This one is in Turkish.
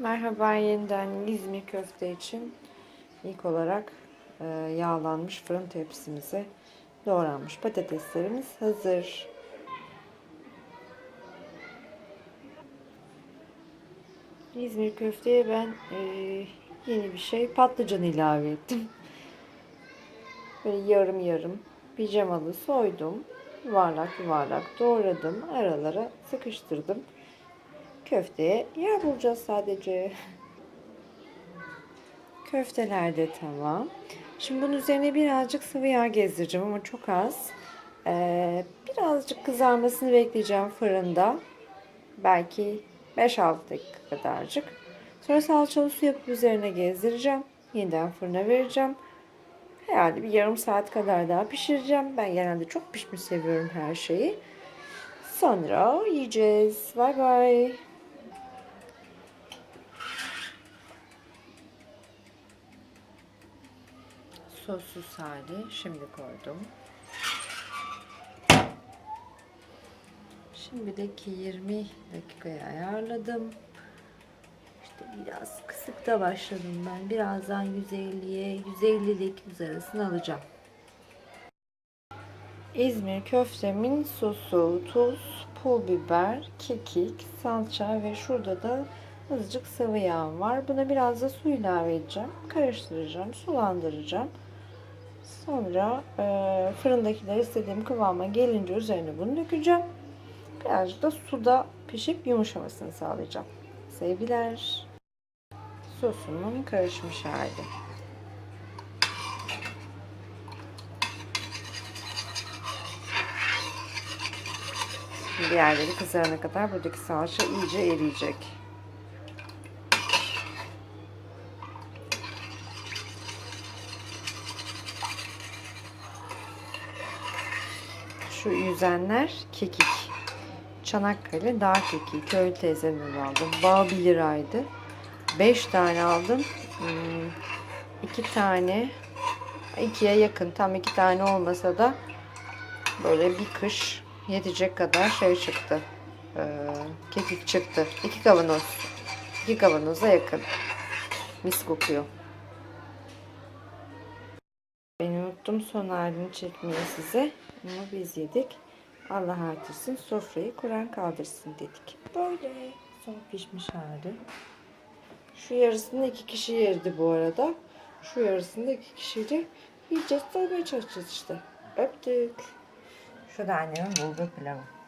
Merhaba yeniden İzmir köfte için ilk olarak e, yağlanmış fırın tepsimize doğranmış patateslerimiz hazır. İzmir köfteye ben e, yeni bir şey patlıcan ilave ettim. Böyle yarım yarım pijamalı soydum. Yuvarlak yuvarlak doğradım. Aralara sıkıştırdım. Köfteye yer bulacağız sadece. Köfteler de tamam. Şimdi bunun üzerine birazcık sıvı yağ gezdireceğim ama çok az. Ee, birazcık kızarmasını bekleyeceğim fırında. Belki 5-6 dakika kadarcık. Sonra salçalı su yapıp üzerine gezdireceğim. Yeniden fırına vereceğim. Herhalde bir yarım saat kadar daha pişireceğim. Ben genelde çok pişmiş seviyorum her şeyi. Sonra yiyeceğiz. Bye bye. Sossuz hali şimdi koydum. Şimdiki 20 dakikaya ayarladım. İşte biraz kısık da başladım ben. Birazdan 150'ye 150'lik yüz arasını alacağım. İzmir köftemin sosu, tuz, pul biber, kekik, salça ve şurada da azıcık sıvı yağ var. Buna biraz da su ilave edeceğim. Karıştıracağım, sulandıracağım. Sonra e, fırındakiler istediğim kıvama gelince üzerine bunu dökeceğim. Birazcık da suda pişip yumuşamasını sağlayacağım. Sevgiler. Sosumun karışmış hali. Diğerleri kızarana kadar buradaki salça iyice eriyecek. Şu yüzenler kekik. Çanakkale dağ kekiği. Köylü teyzemden aldım. Bağ 1 liraydı. 5 tane aldım. 2 tane ikiye yakın. Tam 2 tane olmasa da böyle bir kış yetecek kadar şey çıktı. Ee, kekik çıktı. 2 kavanoz. 2 kavanoza yakın. Mis kokuyor. Ben unuttum son halini çekmeyi size. Ama biz yedik. Allah artırsın sofrayı Kur'an kaldırsın dedik. Böyle son pişmiş hali. Şu yarısını iki kişi yerdi bu arada. Şu yarısını iki kişiyle yiyeceğiz. Doymaya çalışacağız işte. Öptük. Şu da annemin bulgur pilavı.